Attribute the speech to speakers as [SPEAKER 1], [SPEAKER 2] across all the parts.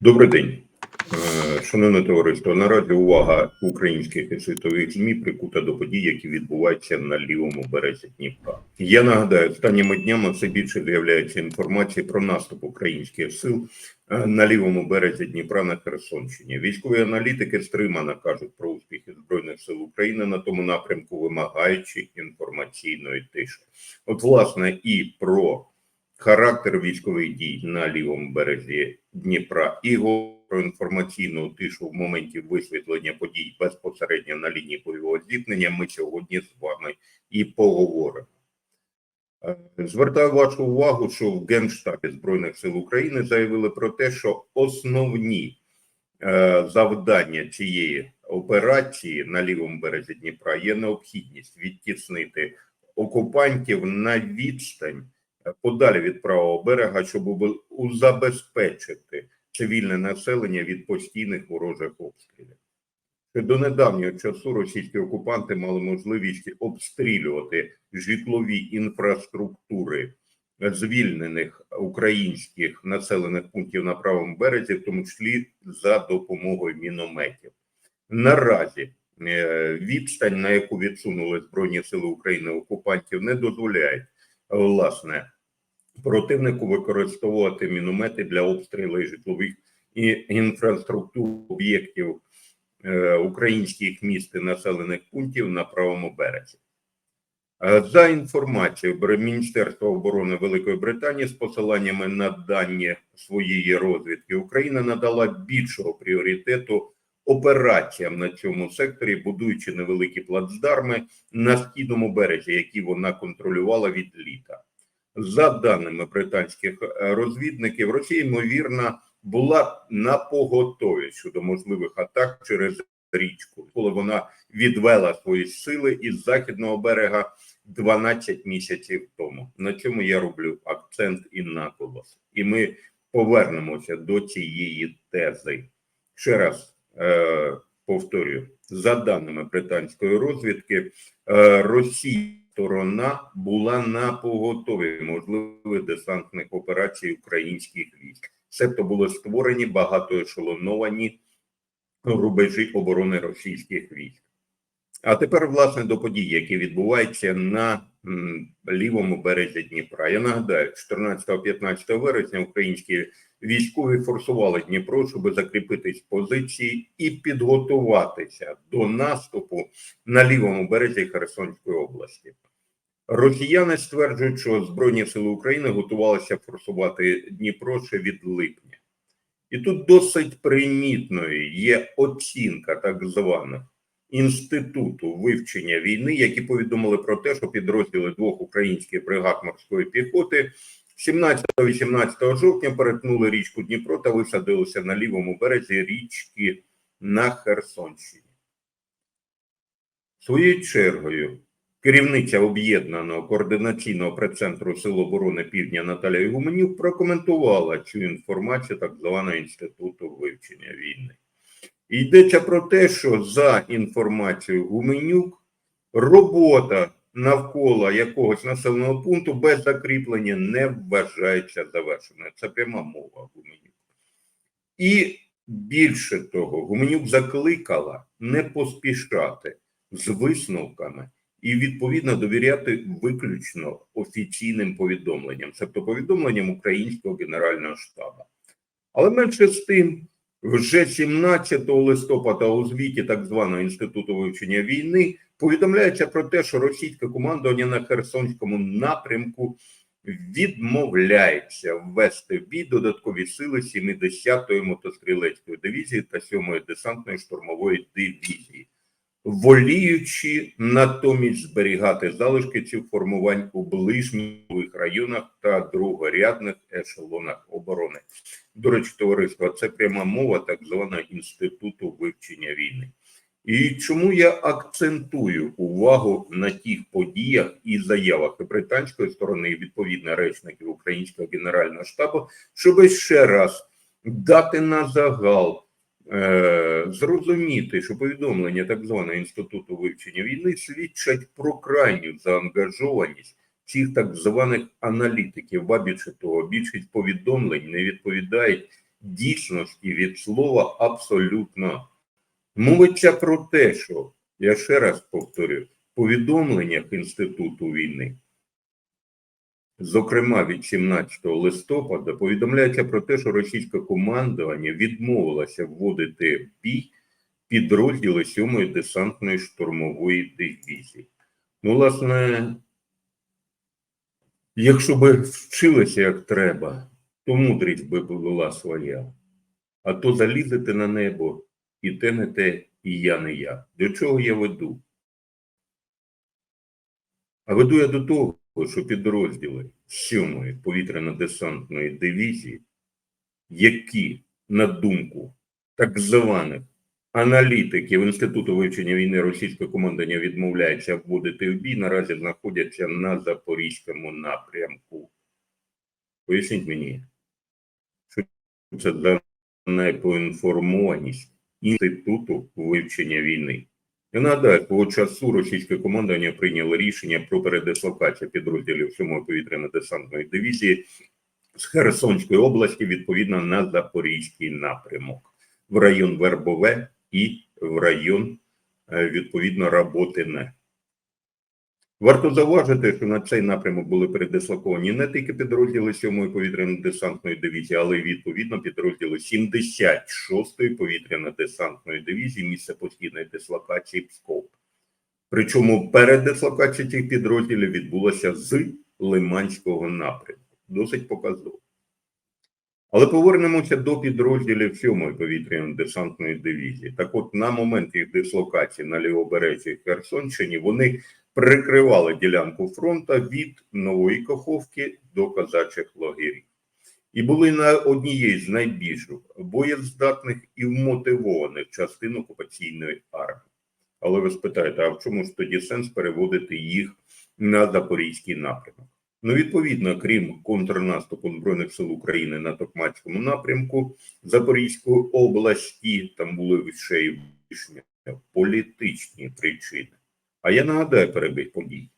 [SPEAKER 1] Добрий день, Е, шановне товариство. Наразі увага українських і світових змі прикута до подій, які відбуваються на лівому березі Дніпра. Я нагадаю, останніми днями все більше з'являється інформації про наступ українських сил е, на лівому березі Дніпра на Херсонщині. Військові аналітики стримано кажуть про успіхи збройних сил України на тому напрямку, вимагаючи інформаційної тиші. От, власне, і про характер військових дій на лівому березі Дніпра і про інформаційну тишу в моменті висвітлення подій безпосередньо на лінії бойового зіткнення. Ми сьогодні з вами і поговоримо. Е, Звертаю вашу увагу, що в Генштабі Збройних сил України заявили про те, що основні е, завдання цієї операції на лівому березі Дніпра є необхідність відтіснити окупантів на відстань подалі від правого берега, щоб забезпечити цивільне населення від постійних ворожих обстрілів. Ще до недавнього часу російські окупанти мали можливість обстрілювати житлові інфраструктури звільнених українських населених пунктів на правому березі, в тому числі за допомогою мінометів. Наразі е, відстань, на яку відсунули Збройні Сили України окупантів, не дозволяє власне противнику використовувати міномети для обстрілу житлових і інфраструктур об'єктів е, українських міст і населених пунктів на правому березі. Е, За інформацією Міністерства оборони Великої Британії з посиланнями на дані своєї розвідки, Україна надала більшого пріоритету операціям на цьому секторі, будуючи невеликі плацдарми на східному березі, які вона контролювала від літа. За даними британських е, розвідників, Росія ймовірно була на поготові щодо можливих атак через річку, коли вона відвела свої сили із західного берега 12 місяців тому. На цьому я роблю акцент і наголос. І ми повернемося до цієї тези. Ще раз е, повторюю: за даними британської розвідки, е, Росія сторона була на поготові можливих десантних операцій українських військ. Себто були створені багатоешелоновані рубежі оборони російських військ. А тепер, власне, до подій, які відбуваються на лівому березі Дніпра. Я нагадаю, 14-15 вересня українські військові форсували Дніпро, щоб закріпитись позиції і підготуватися до наступу на лівому березі Херсонської області. Росіяни стверджують, що Збройні сили України готувалися форсувати Дніпро ще від липня. І тут досить примітною є оцінка так званих інституту вивчення війни, які повідомили про те, що підрозділи двох українських бригад морської піхоти 17-18 жовтня перетнули річку Дніпро та висадилися на лівому березі річки на Херсонщині. Своєю чергою керівниця об'єднаного координаційного прес-центру Сил оборони Півдня Наталія Гуменюк прокоментувала цю інформацію так званого інституту вивчення війни. Йдеться про те, що за інформацією Гуменюк робота навколо якогось населеного пункту без закріплення не вважається завершеною. Це пряма мова Гуменюк. І більше того, Гуменюк закликала не поспішати з висновками і відповідно довіряти виключно офіційним повідомленням, тобто повідомленням українського генерального штабу. Але менше з тим, вже 17 листопада у звіті так званого інституту вивчення війни повідомляється про те, що російське командування на Херсонському напрямку відмовляється ввести в бій додаткові сили 70-ї мотострілецької дивізії та 7-ї десантної штурмової дивізії воліючи натомість зберігати залишки цих формувань у ближніх районах та другорядних ешелонах оборони. До речі, товариство, це пряма мова так званого інституту вивчення війни. І чому я акцентую увагу на тих подіях і заявах і британської сторони, і відповідно речників українського генерального штабу, щоб ще раз дати на загал зрозуміти, що повідомлення так званого інституту вивчення війни свідчать про крайню заангажованість цих так званих аналітиків. Ба більше того, більшість повідомлень не відповідають дійсності від слова абсолютно. Мовиться про те, що я ще раз повторю, в повідомленнях Інституту війни, зокрема від 17 листопада, повідомляється про те, що російське командування відмовилося вводити в бій підрозділи 7-ї десантної штурмової дивізії. Ну, власне, якщо би вчилися як треба, то мудрість би була своя. А то залізете на небо, і те не те, і я не я. До чого я веду? А веду я до того, що підрозділи 7-ї повітряно-десантної дивізії, які, на думку так званих аналітиків Інституту вивчення війни російське командування відмовляється вводити в бій, наразі знаходяться на Запорізькому напрямку. Поясніть мені, що це за непоінформованість Інституту вивчення війни. Я нагадаю, того часу російське командування прийняло рішення про передислокацію підрозділів 7-ї повітряно-десантної дивізії з Херсонської області відповідно на Запорізький напрямок в район Вербове і в район е, відповідно Работине. Варто зауважити, що на цей напрямок були передислоковані не тільки підрозділи 7-ї повітряно-десантної дивізії, але й відповідно підрозділи 76-ї повітряно-десантної дивізії місце постійної дислокації Псков. Причому передислокація цих підрозділів відбулася з Лиманського напрямку. Досить показово. Але повернемося до підрозділів 7-ї повітряно-десантної дивізії. Так от, на момент їх дислокації на лівобережжі Херсонщині вони прикривали ділянку фронту від Нової Каховки до Казачих лагерів. І були на однієї з найбільш боєздатних і вмотивованих частин окупаційної армії. Але ви спитаєте, а в чому ж тоді сенс переводити їх на Запорізький напрямок? Ну, відповідно, крім контрнаступу Збройних сил України на Токмацькому напрямку Запорізької області, там були ще й політичні причини. А я нагадаю перебіг подій.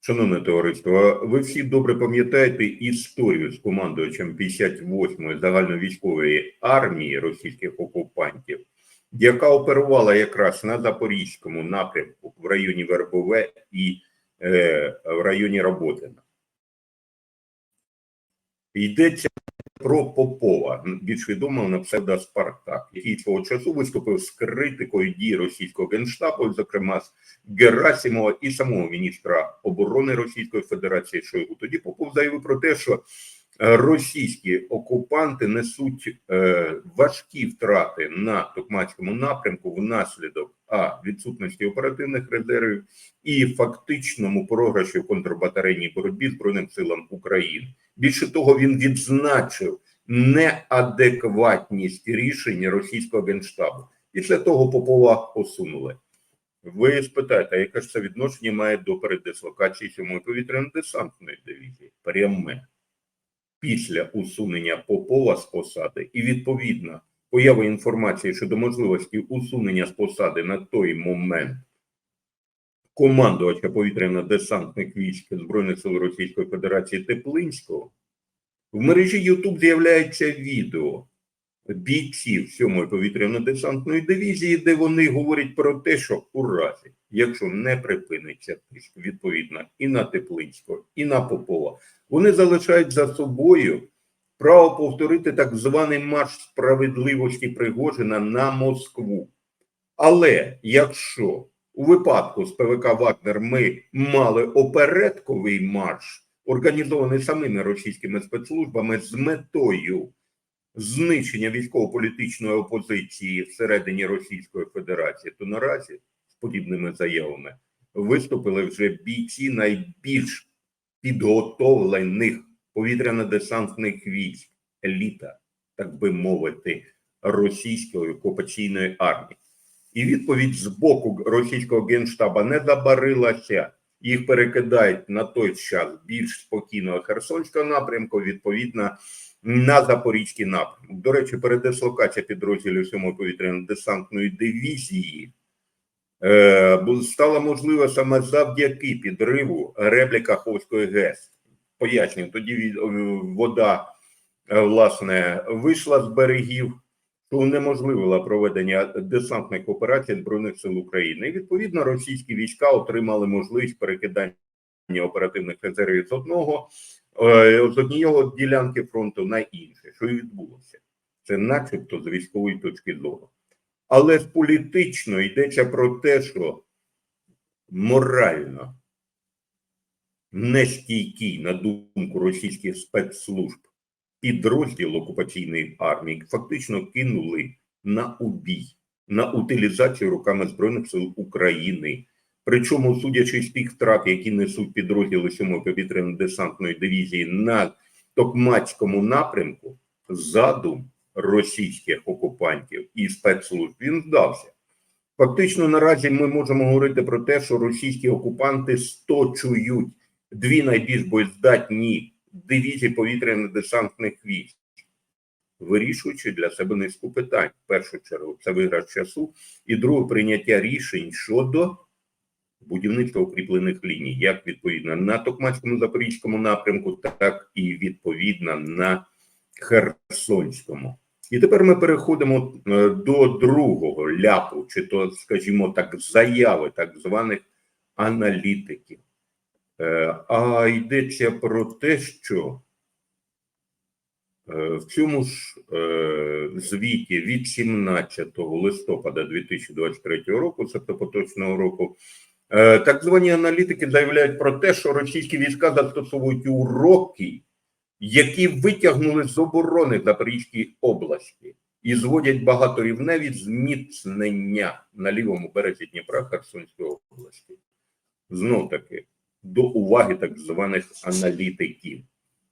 [SPEAKER 1] Шановне товариство, ви всі добре пам'ятаєте історію з командувачем 58-ї загальновійськової армії російських окупантів, яка оперувала якраз на Запорізькому напрямку в районі Вербове і е, в районі Роботина. Йдеться про Попова, більш відомого на псевдо Спартак, який свого часу виступив з критикою дій російського генштабу, зокрема з Герасимова і самого міністра оборони Російської Федерації Шойгу. Тоді Попов заявив про те, що російські окупанти несуть е, важкі втрати на Токмацькому напрямку внаслідок а відсутності оперативних резервів і фактичному програші в контрбатарейній боротьбі Збройним силам України. Більше того, він відзначив неадекватність рішень російського генштабу. Після того Попова усунули. Ви спитаєте, яке ж це відношення має до передислокації 7-ї повітряно-десантної дивізії? Пряме. Після усунення Попова з посади і відповідно появи інформації щодо можливості усунення з посади на той момент командувача повітряно-десантних військ Збройних сил Російської Федерації Теплинського, в мережі YouTube з'являється відео бійців 7-ї повітряно-десантної дивізії, де вони говорять про те, що у разі, якщо не припиниться тиск, відповідно, і на Теплинського, і на Попова, вони залишають за собою право повторити так званий марш справедливості Пригожина на Москву. Але якщо у випадку з ПВК Вагнер ми мали опередковий марш, організований самими російськими спецслужбами з метою знищення військово-політичної опозиції всередині Російської Федерації, то наразі з подібними заявами виступили вже бійці найбільш підготовлених повітряно-десантних військ, еліта, так би мовити, російської окупаційної армії. І відповідь з боку російського генштаба не забарилася. Їх перекидають на той час більш спокійного Херсонського напрямку, відповідно на Запорізький напрямок. До речі, передислокація підрозділів 7-ї повітряно-десантної дивізії стала можлива саме завдяки підриву греблі Каховської ГЕС. Пояснюю, тоді е, вода е, власне вийшла з берегів, що унеможливила проведення десантних операцій збройних сил України. І відповідно російські війська отримали можливість перекидання оперативних резервів з одного е, з однієї ділянки фронту на інше, що і відбулося. Це, начебто, з військової точки зору. Але з політично йдеться про те, що морально нестійкий, на думку російських спецслужб, підрозділ окупаційної армії фактично кинули на убій, на утилізацію руками Збройних сил України. Причому, судячи з тих втрат, які несуть підрозділи 7-ї повітряно-десантної дивізії на Токмацькому напрямку, задум російських окупантів і спецслужб він вдався. Фактично, наразі ми можемо говорити про те, що російські окупанти сточують дві найбільш боєздатні дивізії повітряно-десантних військ, вирішуючи для себе низку питань. В першу чергу, це виграш часу, і друге прийняття рішень щодо будівництва укріплених ліній, як відповідно на Токмацькому Запорізькому напрямку, так і відповідно на Херсонському. І тепер ми переходимо е, до другого ляпу, чи то, скажімо так, заяви так званих аналітиків. Е, А йдеться про те, що е, в цьому ж звіті від 17 листопада 2023 року, тобто поточного року, так звані аналітики заявляють про те, що російські війська застосовують уроки, які витягнули з оборони Запорізької області і зводять багаторівневі зміцнення на лівому березі Дніпра Херсонської області. Знов таки до уваги так званих аналітиків.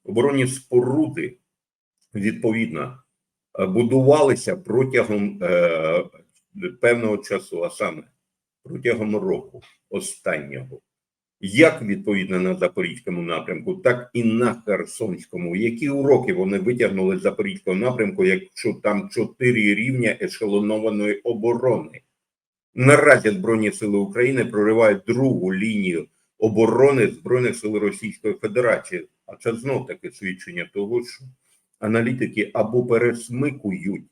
[SPEAKER 1] Оборонні споруди відповідно будувалися протягом е, певного часу, а саме протягом року останнього. Як відповідно на Запорізькому напрямку, так і на Херсонському. Які уроки вони витягнули з Запорізького напрямку, якщо там чотири рівня ешелонованої оборони? Наразі Збройні сили України проривають другу лінію оборони Збройних сил Російської Федерації. А це знов таки свідчення того, що аналітики або пересмикують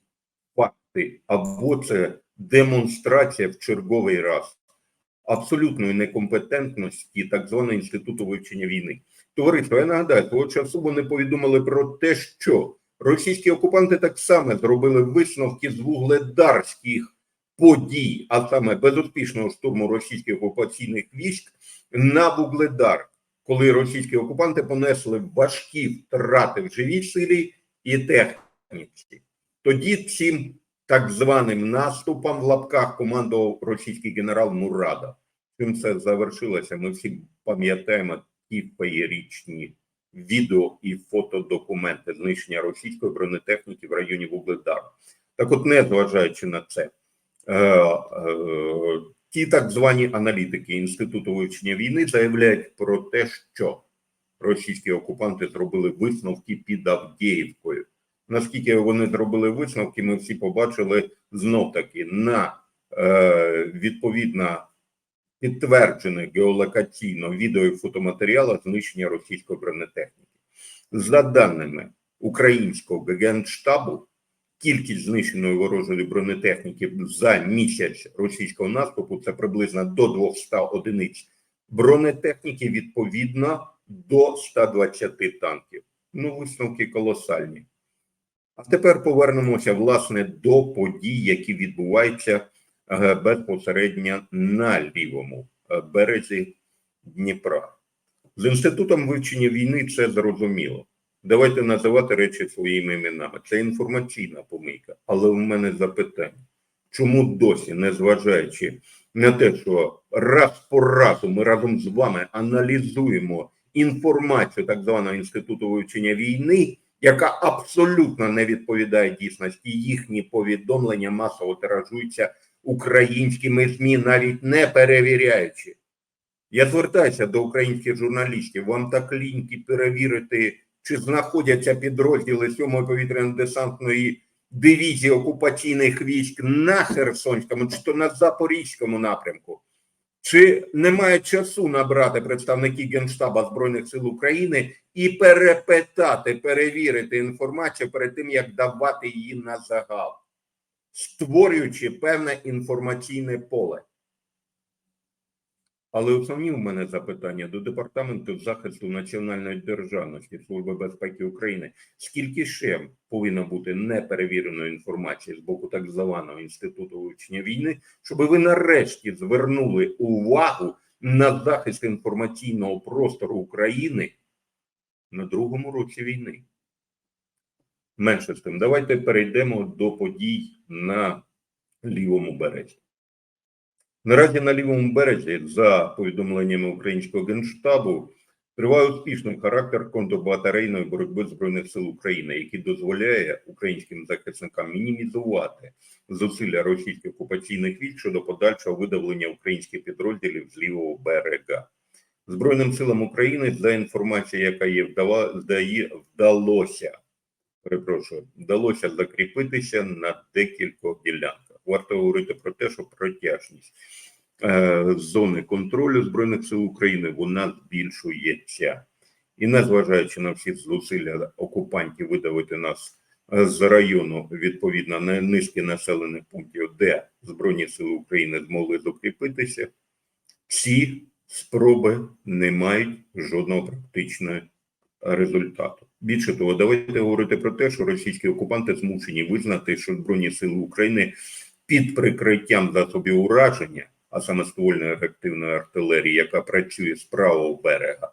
[SPEAKER 1] факти, або це демонстрація в черговий раз абсолютної некомпетентності так званого інституту вивчення війни. Товариство, я нагадаю, того часу вони повідомили про те, що російські окупанти так само зробили висновки з вугледарських подій, а саме безуспішного штурму російських окупаційних військ на Вугледар, коли російські окупанти понесли важкі втрати в живій силі і техніці. Тоді цим так званим наступом в лапках командував російський генерал Мурада. Чим це завершилося? Ми всі пам'ятаємо ті феєрічні відео і фотодокументи знищення російської бронетехніки в районі Вугледару. Так, от, незважаючи на це, е, е, ті так звані аналітики Інституту вивчення війни заявляють про те, що російські окупанти зробили висновки під Авдіївкою. Наскільки вони зробили висновки, ми всі побачили знов таки на е, відповідно підтверджених геолокаційно відео і фотоматеріалах знищення російської бронетехніки. За даними українського генштабу, кількість знищеної ворожої бронетехніки за місяць російського наступу це приблизно до 200 одиниць бронетехніки відповідно до 120 танків. Ну, висновки колосальні. А тепер повернемося власне до подій, які відбуваються безпосередньо на лівому е, березі Дніпра. З інститутом вивчення війни це зрозуміло. Давайте називати речі своїми іменами. Це інформаційна помийка. Але у мене запитання: чому досі, незважаючи на те, що раз по разу ми разом з вами аналізуємо інформацію так званого інституту вивчення війни, яка абсолютно не відповідає дійсності, їхні повідомлення масово тиражуються українськими ЗМІ, навіть не перевіряючи. Я звертаюся до українських журналістів. Вам так ліньки перевірити, чи знаходяться підрозділи 7-ї повітряно-десантної дивізії окупаційних військ на Херсонському чи то на Запорізькому напрямку. Чи немає часу набрати представників Генштаба Збройних сил України і перепитати, перевірити інформацію перед тим, як давати її на загал, створюючи певне інформаційне поле? Але основні у мене запитання до департаменту захисту національної державності Служби безпеки України: скільки ще повинно бути неперевіреної інформації з боку так званого інституту вивчення війни, щоб ви нарешті звернули увагу на захист інформаційного простору України на другому році війни? Менше з тим, давайте перейдемо до подій на лівому березі. Наразі на лівому березі, за повідомленнями українського генштабу, триває успішним характер контрбатарейної боротьби збройних сил України, який дозволяє українським захисникам мінімізувати зусилля російських окупаційних військ щодо подальшого видавлення українських підрозділів з лівого берега. Збройним силам України за інформацією, яка є вдала, здає, вдалося перепрошую, вдалося закріпитися на декількох ділянках. Варто говорити про те, що протяжність е, зони контролю збройних сил України вона збільшується, і незважаючи на всі зусилля окупантів видавити нас е, з району відповідно на низки населених пунктів, де збройні сили України змогли закріпитися, ці спроби не мають жодного практичного результату. Більше того, давайте говорити про те, що російські окупанти змушені визнати, що збройні сили України під прикриттям засобів ураження, а саме ствольної реактивної артилерії, яка працює з правого берега,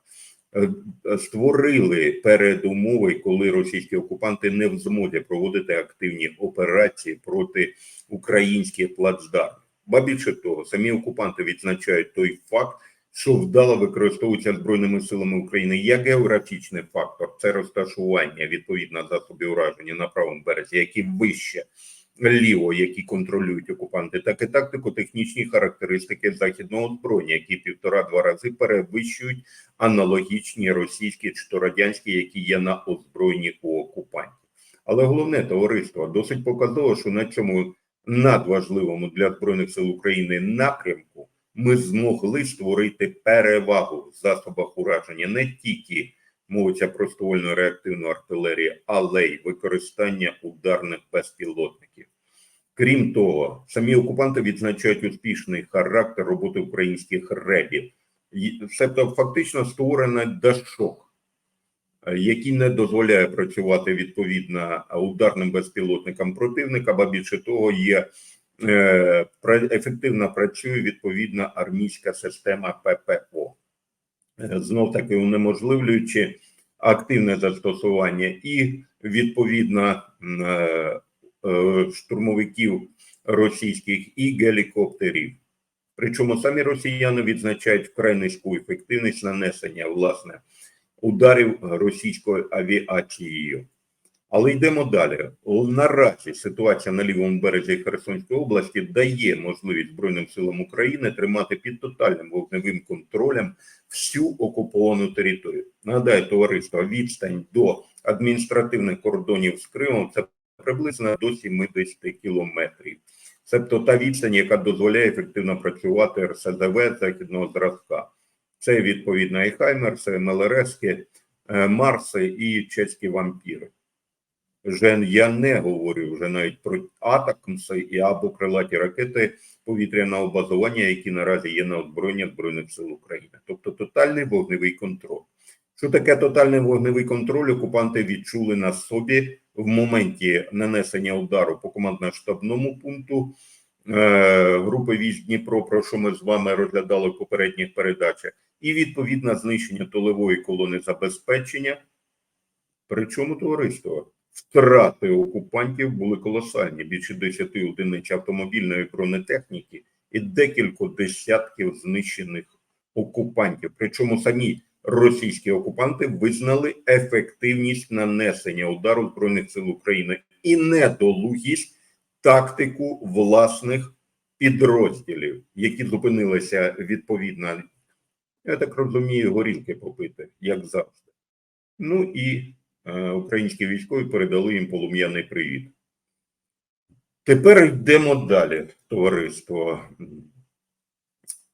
[SPEAKER 1] е, створили передумови, коли російські окупанти не в змозі проводити активні операції проти українських плацдармів. Ба більше того, самі окупанти відзначають той факт, що вдало використовується збройними силами України як географічний фактор, це розташування відповідно засобів ураження на правому березі, які вище ліво, які контролюють окупанти, так і тактико-технічні характеристики західного озброєння, які півтора-два рази перевищують аналогічні російські чи то радянські, які є на озброєнні у окупантів. Але головне товариство досить показало, що на цьому надважливому для збройних сил України напрямку ми змогли створити перевагу в засобах ураження не тільки мовиться про ствольну реактивну артилерію, але й використання ударних безпілотників. Крім того, самі окупанти відзначають успішний характер роботи українських ребів, себто фактично створений дашок, е, який не дозволяє працювати відповідно ударним безпілотникам противника, ба більше того, є ефективно працює відповідна армійська система ППО. Знов таки унеможливлюючи активне застосування і відповідно е, е, штурмовиків російських і гелікоптерів. Причому самі росіяни відзначають вкрай низьку ефективність нанесення власне ударів російською авіацією. Але йдемо далі. Наразі ситуація на лівому березі Херсонської області дає можливість Збройним силам України тримати під тотальним вогневим контролем всю окуповану територію. Нагадаю, товариство, відстань до адміністративних кордонів з Кримом це приблизно до 70 кілометрів. Тобто та відстань, яка дозволяє ефективно працювати РСДВ західного зразка. Це відповідно і Хаймерси, МЛРСки, е, Марси і чеські вампіри. Вже я не говорю вже навіть про атакмси і або крилаті ракети повітряного базування, які наразі є на озброєння збройних сил України, тобто тотальний вогневий контроль. Що таке тотальний вогневий контроль? Окупанти відчули на собі в моменті нанесення удару по командно-штабному пункту е, групи військ Дніпро, про що ми з вами розглядали в попередніх передачах, і відповідно знищення толевої колони забезпечення. Причому товариство втрати окупантів були колосальні: більше 10 одиниць автомобільної бронетехніки і декілька десятків знищених окупантів. Причому самі російські окупанти визнали ефективність нанесення удару збройних сил України і недолугість тактику власних підрозділів, які зупинилися відповідно. Я так розумію, горілки попити, як завжди. Ну і українські військові передали їм полум'яний привіт. Тепер йдемо далі, товариство.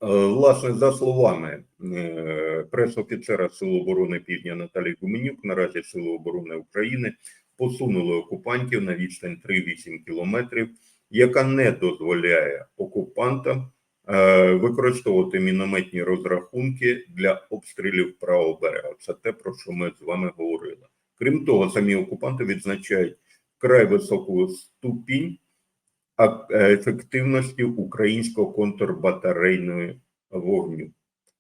[SPEAKER 1] Власне, за словами е, прес-офіцера Сил оборони Півдня Наталії Гуменюк, наразі Сили оборони України посунули окупантів на відстань 3-8 кілометрів, яка не дозволяє окупантам е, використовувати мінометні розрахунки для обстрілів правого берега. Це те, про що ми з вами говорили. Крім того, самі окупанти відзначають вкрай високу ступінь е, ефективності українського контрбатарейного вогню.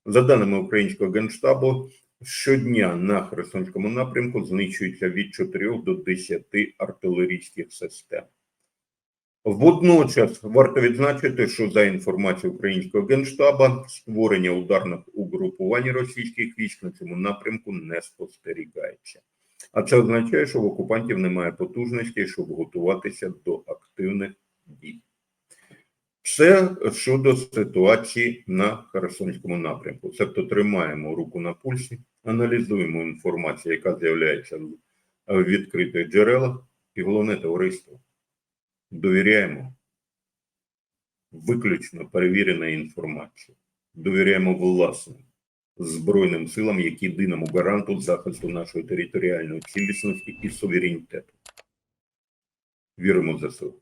[SPEAKER 1] За даними українського генштабу, щодня на Херсонському напрямку знищується від 4 до 10 артилерійських систем. Водночас варто відзначити, що за інформацією українського генштаба, створення ударних угрупувань російських військ на цьому напрямку не спостерігається. А це означає, що в окупантів немає потужності, щоб готуватися до активних дій. Це щодо ситуації на Херсонському напрямку. Тобто тримаємо руку на пульсі, аналізуємо інформацію, яка з'являється в відкритих джерелах, і головне товариство. Довіряємо виключно перевіреній інформації. Довіряємо власним Збройним силам як єдиному гаранту захисту нашої територіальної цілісності і суверенітету. Віримо в ЗСУ.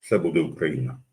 [SPEAKER 1] Все буде Україна.